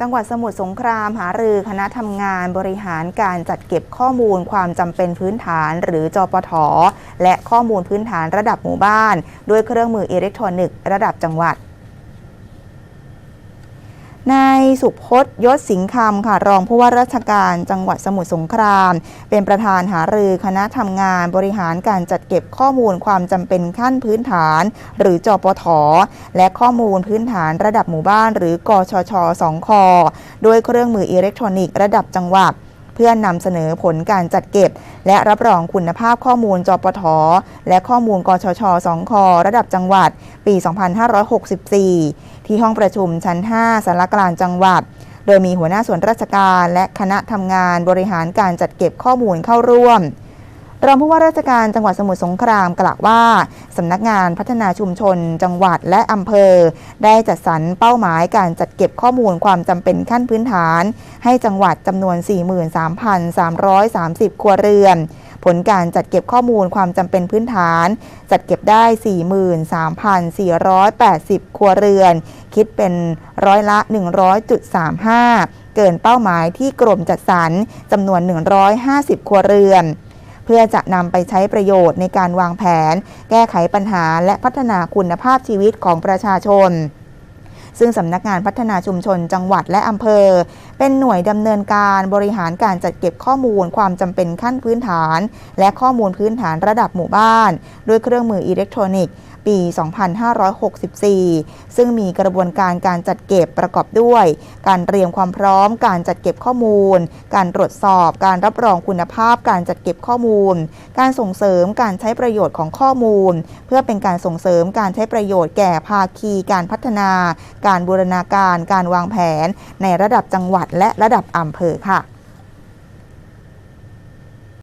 จังหวัดสมุทรสงครามหารือคณะทำงานบริหารการจัดเก็บข้อมูลความจำเป็นพื้นฐาน หรือจปท และข้อมูลพื้นฐานระดับหมู่บ้าน ด้วยเครื่องมืออิเล็กทรอนิกส์ระดับจังหวัด นายสุพจน์ยศสิงห์คำค่ะรองผู้ว่าราชการจังหวัดสมุทรสงคราม เป็นประธานหารือคณะทำงานบริหารการจัดเก็บข้อมูลความจำเป็นขั้นพื้นฐาน หรือจปท และข้อมูลพื้นฐานระดับหมู่บ้าน หรือกชช2คด้วยเครื่องมืออิเล็กทรอนิกส์ระดับจังหวัด เพื่อนำเสนอผลการจัดเก็บ และรับรองคุณภาพข้อมูลจปท และข้อมูลกชช2คระดับจังหวัด ปี 2564 ที่ห้องประชุมชั้น 5สารกลางจังหวัด โดยมีหัวหน้าส่วนราชการ และคณะทำงานบริหารการจัดเก็บข้อมูลเข้าร่วม รองผู้ว่าราชการจังหวัดสมุทรสงครามกล่าวว่าสำนักงานพัฒนาชุมชน จังหวัดและอำเภอ ได้จัดสรรเป้าหมายการจัดเก็บข้อมูลความจำเป็นขั้นพื้นฐาน ให้จังหวัดจำนวน 43,330 ครัวเรือน ผลการจัดเก็บข้อมูลความจำเป็นพื้นฐาน จัดเก็บได้ 43,480 ครัวเรือน คิดเป็นร้อยละ 100.35 เกินเป้าหมายที่กรมจัดสรรจำนวน 150 ครัวเรือน เพื่อจะนำไปใช้ประโยชน์ในการวางแผน แก้ไขปัญหาและพัฒนาคุณภาพชีวิตของประชาชนซึ่งสำนักงานพัฒนาชุมชนจังหวัดและอำเภอ เป็นหน่วยดำเนินการบริหารการจัดเก็บข้อมูลความจำเป็นขั้นพื้นฐาน และข้อมูลพื้นฐานระดับหมู่บ้าน ด้วยเครื่องมืออิเล็กทรอนิกส์ ปี 2564 ซึ่งมีกระบวนการการจัดเก็บประกอบด้วย การเตรียมความพร้อม การจัดเก็บข้อมูล การตรวจสอบ การรับรองคุณภาพ การจัดเก็บข้อมูล การส่งเสริมการใช้ประโยชน์ของข้อมูล เพื่อเป็นการส่งเสริมการใช้ประโยชน์แก่ภาคีการพัฒนา การบูรณาการ การวางแผน ในระดับจังหวัดและระดับอำเภอค่ะ